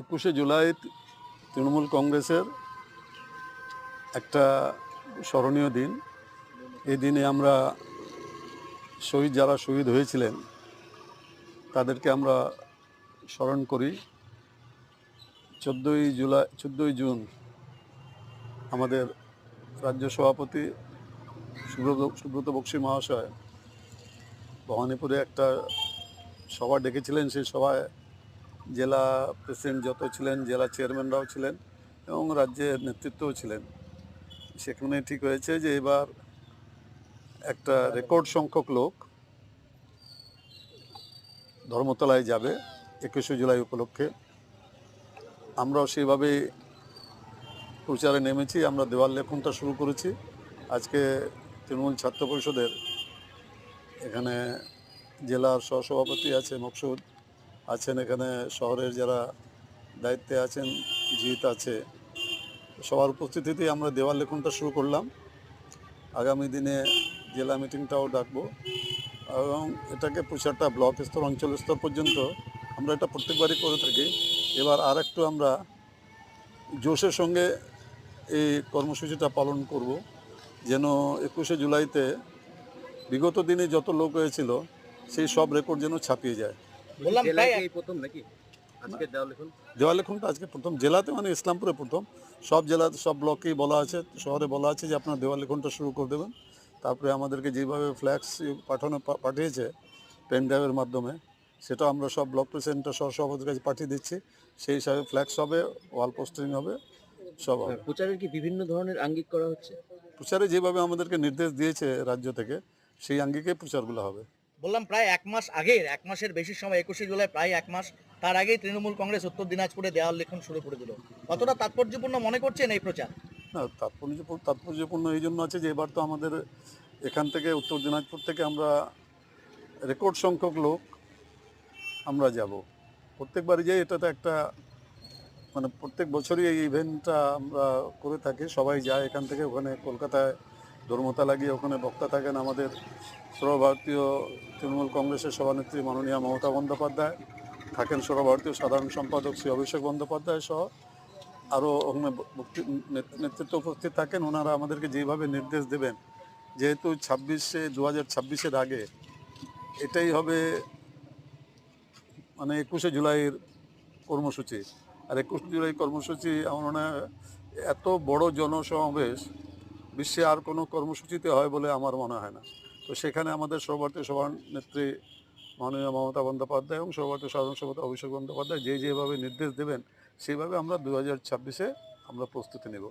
একুশে জুলাই তৃণমূল কংগ্রেসের একটা স্মরণীয় দিন। এই দিনে আমরা শহীদ যারা শহীদ হয়েছিলেন, তাদেরকে আমরা স্মরণ করি। চোদ্দোই জুলাই চোদ্দোই জুন আমাদের রাজ্য সভাপতি সুব্রত সুব্রত বক্সী মহাশয় ভবানীপুরে একটা সভা ডেকেছিলেন। সেই সভায় জেলা প্রেসিডেন্ট যত ছিলেন, জেলা চেয়ারম্যানরাও ছিলেন এবং রাজ্যের নেতৃত্বও ছিলেন। সেখানে ঠিক হয়েছে যে এবার একটা রেকর্ড সংখ্যক লোক ধর্মতলায় যাবে একুশে জুলাই উপলক্ষে। আমরাও সেইভাবে প্রচারে নেমেছি, আমরা দেওয়াল লেখনটা শুরু করেছি। আজকে তৃণমূল ছাত্র পরিষদের এখানে জেলার সহসভাপতি আছে মকসুদ। আছেন এখানে শহরের যারা দায়িত্বে আছেন, জিত আছে। সবার উপস্থিতিতেই আমরা দেওয়াল লেখনটা শুরু করলাম। আগামী দিনে জেলা মিটিংটাও ডাকবো। এবং এটাকে প্রচারটা ব্লক স্তর, অঞ্চল স্তর পর্যন্ত আমরা এটা প্রত্যেকবারই করে থাকি। এবার আর একটু আমরা জোশের সঙ্গে এই কর্মসূচিটা পালন করব। যেন একুশে জুলাইতে বিগত দিনে যত লোক হয়েছিল, সেই সব রেকর্ড যেন ছাপিয়ে যায়। বললাম এই প্রথম নাকি? আজকে দেওয়া লিখুন। দেওয়াল আজকে প্রথম। জেলাতে মানে ইসলামপুরে প্রথম। সব জেলাতে সব ব্লকেই বলা আছে শহরে বলা আছে যে আপনার দেওয়াল লেখনটা শুরু করে দেবেন। তারপরে আমাদেরকে যেভাবে ফ্ল্যাক্স পাঠানো পাঠিয়েছে পেন ড্রাইভের মাধ্যমে সেটা আমরা সব ব্লক প্রেসিডেন্টের সহ সভাপতির কাছে পাঠিয়ে দিচ্ছি। সেই হিসাবে ফ্ল্যাক্স হবে ওয়াল পোস্টিং হবে সব হবে। প্রচারের কি বিভিন্ন ধরনের আঙ্গিক করা হচ্ছে? প্রচারে যেভাবে আমাদেরকে নির্দেশ দিয়েছে রাজ্য থেকে সেই আঙ্গিকে প্রচারগুলো হবে। বললাম প্রায় এক মাস আগের, এক মাসের বেশি সময়, একুশে জুলাই প্রায় এক মাস। তার আগেই তৃণমূল কংগ্রেস উত্তর দিনাজপুরে দেওয়াল লেখন শুরু করে দিল। কতটা তাৎপর্যপূর্ণ মনে করছেন এই প্রচার? না তাৎপর্য তাৎপর্যপূর্ণ এই জন্য আছে যে, এবার তো আমাদের এখান থেকে উত্তর দিনাজপুর থেকে আমরা রেকর্ড সংখ্যক লোক আমরা যাব। প্রত্যেকবারই যে এটা তো একটা মানে প্রত্যেক বছরই এই ইভেন্টটা আমরা করে থাকি, সবাই যায় এখান থেকে, ওখানে কলকাতায় ধর্মতলা গিয়ে ওখানে বক্তা থাকেন আমাদের সর্বভারতীয় তৃণমূল কংগ্রেসের সভানেত্রী মাননীয়া মমতা বন্দ্যোপাধ্যায়, থাকেন সর্বভারতীয় সাধারণ সম্পাদক শ্রী অভিষেক বন্দ্যোপাধ্যায় সহ আরও ওখানে নেতৃত্ব উপস্থিত থাকেন। ওনারা আমাদেরকে যেভাবে নির্দেশ দেবেন, যেহেতু ছাব্বিশে দু হাজার ছাব্বিশের আগে এটাই হবে মানে একুশে জুলাইয়ের কর্মসূচি। আর একুশে জুলাই কর্মসূচি আমার মনে হয় এত বড় জনসমাবেশ, বিশ্বে আর কোনো কর্মসূচিতে হয় বলে আমার মনে হয় না। তো সেখানে আমাদের সর্বভারতীয় সভানেত্রী মাননীয় মমতা বন্দ্যোপাধ্যায় এবং সর্বভারতীয় সাধারণ সভাপতি অভিষেক বন্দ্যোপাধ্যায় যে যেভাবে নির্দেশ দেবেন সেইভাবে আমরা দু হাজার ছাব্বিশে আমরা প্রস্তুতি নেব।